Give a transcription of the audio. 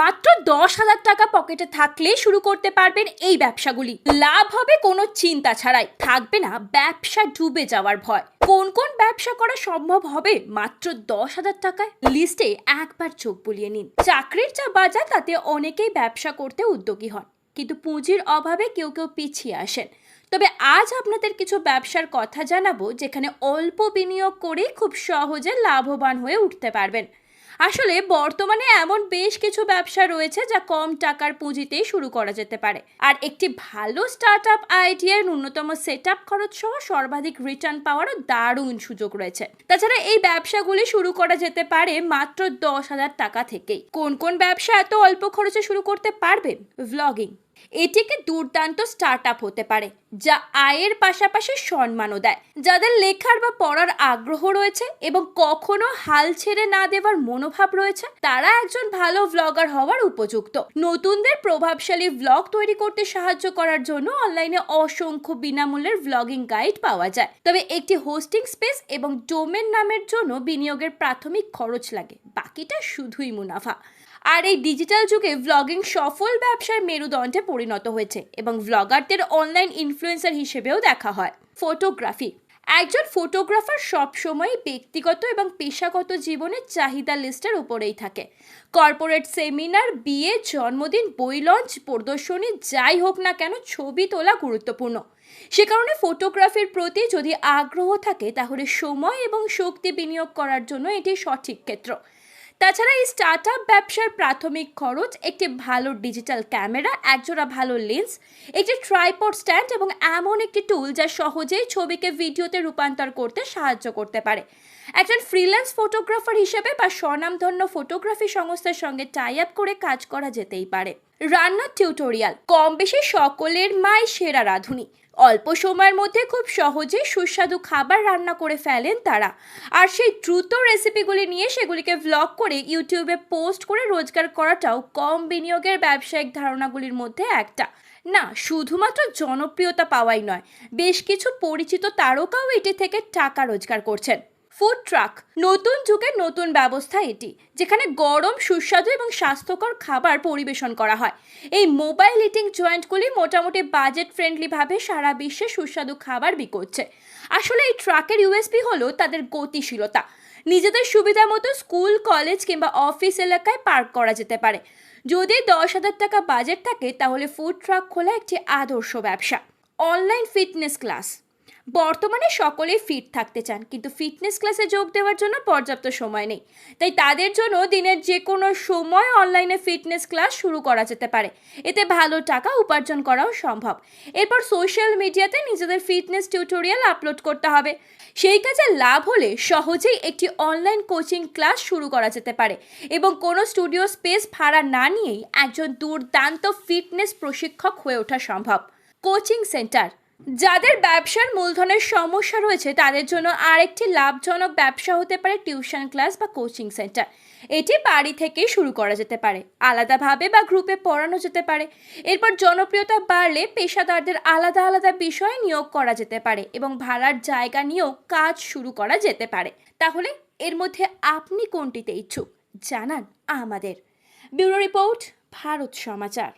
মাত্র দশ হাজার টাকা পকেটে থাকলেই শুরু করতে পারবেন এই ব্যবসাগুলি। লাভ হবে কোনো চিন্তা ছাড়াই। থাকবে না ব্যবসা ডুবে যাওয়ার ভয়। কোন কোন ব্যবসা করা সম্ভব হবে মাত্র দশ হাজার টাকায়? লিস্টে একবার চোখ বুলিয়ে নিন। চাকরির যা বাজার, তাতে অনেকেই ব্যবসা করতে উদ্যোগী হন। কিন্তু পুঁজির অভাবে কেউ কেউ পিছিয়ে আসেন। তবে আজ আপনাদের কিছু ব্যবসার কথা জানাব, যেখানে অল্প বিনিয়োগ করেই খুব সহজে লাভবান হয়ে উঠতে পারবেন। আসলে বর্তমানে এমন বেশ কিছু ব্যবসা রয়েছে যা কম টাকার পুঁজিতেই শুরু করা যেতে পারে। আর একটি ভালো স্টার্ট আপ আইডিয়ার ন্যূনতম সেট আপ খরচ সহ সর্বাধিক রিটার্ন পাওয়ারও দারুণ সুযোগ রয়েছে। তাছাড়া এই ব্যবসাগুলি শুরু করা যেতে পারে মাত্র দশ হাজার টাকা থেকেই। কোন কোন ব্যবসা এত অল্প খরচে শুরু করতে পারবে? ভ্লগিং এটিকে দুর্দান্ত স্টার্ট আপ হতে পারে, যা আয়ের পাশাপাশি সম্মানও দেয়। যাদের লেখার বা পড়ার আগ্রহ রয়েছে এবং কখনো হাল ছেড়ে না দেওয়ার মনোভাব রয়েছে, তারা একজন ভালো ভ্লগার হওয়ার উপযুক্ত। নতুনদের প্রভাবশালী ভ্লগ তৈরি করতে সাহায্য করার জন্য অনলাইনে অসংখ্য বিনামূল্যের ভ্লগিং গাইড পাওয়া যায়। তবে একটি হোস্টিং স্পেস এবং ডোমেন নামের জন্য বিনিয়োগের প্রাথমিক খরচ লাগে, বাকিটা শুধুই মুনাফা। আর এই ডিজিটাল যুগে ভ্লগিং সফল ব্যবসার মেরুদণ্ডে পরিণত হয়েছে এবং ভ্লগারদের অনলাইন ইনফ্লুয়েন্সার হিসেবেও দেখা হয়। ফটোগ্রাফি একজন ফটোগ্রাফার সবসময় ব্যক্তিগত এবং পেশাগত জীবনের চাহিদা লিস্টের উপরেই থাকে। কর্পোরেট সেমিনার বিয়ে, জন্মদিন, বই লঞ্চ প্রদর্শনী, যাই হোক না কেন ছবি তোলা গুরুত্বপূর্ণ। সে কারণে ফটোগ্রাফির প্রতি যদি আগ্রহ থাকে তাহলে সময় এবং শক্তি বিনিয়োগ করার জন্য এটি সঠিক ক্ষেত্র। তাছাড়া এই স্টার্ট আপ ব্যবসার প্রাথমিক খরচ, একটি ভালো ডিজিটাল ক্যামেরা একজোড়া ভালো লেন্স একটি ট্রাইপড স্ট্যান্ড এবং এমন একটি টুল যা সহজেই ছবিকে ভিডিওতে রূপান্তর করতে সাহায্য করতে পারে। একজন ফ্রিল্যান্স ফটোগ্রাফার হিসেবে বা স্বনামধন্য ফটোগ্রাফি সংস্থার সঙ্গে টাই আপ করে কাজ করা যেতেই পারে। রান্নার টিউটোরিয়াল কম বেশি সকলের মাই সেরা রাঁধুনি। অল্প সময়ের মধ্যে খুব সহজেই সুস্বাদু খাবার রান্না করে ফেলেন তারা। আর সেই দ্রুত রেসিপিগুলি নিয়ে সেগুলিকে ভ্লগ করে ইউটিউবে পোস্ট করে রোজগার করাটাও কম বিনিয়োগের ব্যবসায়িক ধারণাগুলির মধ্যে একটা। না, শুধুমাত্র জনপ্রিয়তা পাওয়াই নয়, বেশ কিছু পরিচিত তারকাও এটি থেকে টাকা রোজগার করছেন। Food truck. নতুন যুগের নতুন ব্যবস্থা এটি, যেখানে গরম, সুস্বাদু এবং স্বাস্থ্যকর খাবার পরিবেশন করা হয়। এই মোবাইল ইটিং জয়েন্টগুলি মোটামুটি বাজেট ফ্রেন্ডলিভাবে সারা বিশ্বে সুস্বাদু খাবার বিকোচ্ছে আসলে এই ট্রাকের ইউএসপি হলো তাদের গতিশীলতা। নিজেদের সুবিধা মতো স্কুল, কলেজ কিংবা অফিস এলাকায় পার্ক করা যেতে পারে। যদি দশ হাজার টাকা বাজেট থাকে, তাহলে ফুড ট্রাক খোলা একটি আদর্শ ব্যবসা। Online fitness class. বর্তমানে সকলেই ফিট থাকতে চান, কিন্তু ফিটনেস ক্লাসে যোগ দেওয়ার জন্য পর্যাপ্ত সময় নেই। তাই তাদের জন্য দিনের যে কোনো সময় অনলাইনে ফিটনেস ক্লাস শুরু করা যেতে পারে। এতে ভালো টাকা উপার্জন করাও সম্ভব। এরপর সোশ্যাল মিডিয়াতে নিজেদের ফিটনেস টিউটোরিয়াল আপলোড করতে হবে। সেই কাজে লাভ হলে সহজেই একটি অনলাইন কোচিং ক্লাস শুরু করা যেতে পারে এবং কোনো স্টুডিও স্পেস ভাড়া না নিয়েই একজন দুর্দান্ত ফিটনেস প্রশিক্ষক হয়ে ওঠা সম্ভব। কোচিং সেন্টার যাদের ব্যবসার মূলধনের সমস্যা রয়েছে, তাদের জন্য আরেকটি লাভজনক ব্যবসা হতে পারে টিউশন ক্লাস বা কোচিং সেন্টার। এটি বাড়ি থেকেই শুরু করা যেতে পারে, আলাদাভাবে বা গ্রুপে পড়ানো যেতে পারে। এরপর জনপ্রিয়তা বাড়লে পেশাদারদের আলাদা আলাদা বিষয়ে নিয়োগ করা যেতে পারে এবং ভাড়ার জায়গা নিয়েও কাজ শুরু করা যেতে পারে। তাহলে এর মধ্যে আপনি কোনটিতে ইচ্ছুক? জানান আমাদের। Bureau report, Bharat Samachar.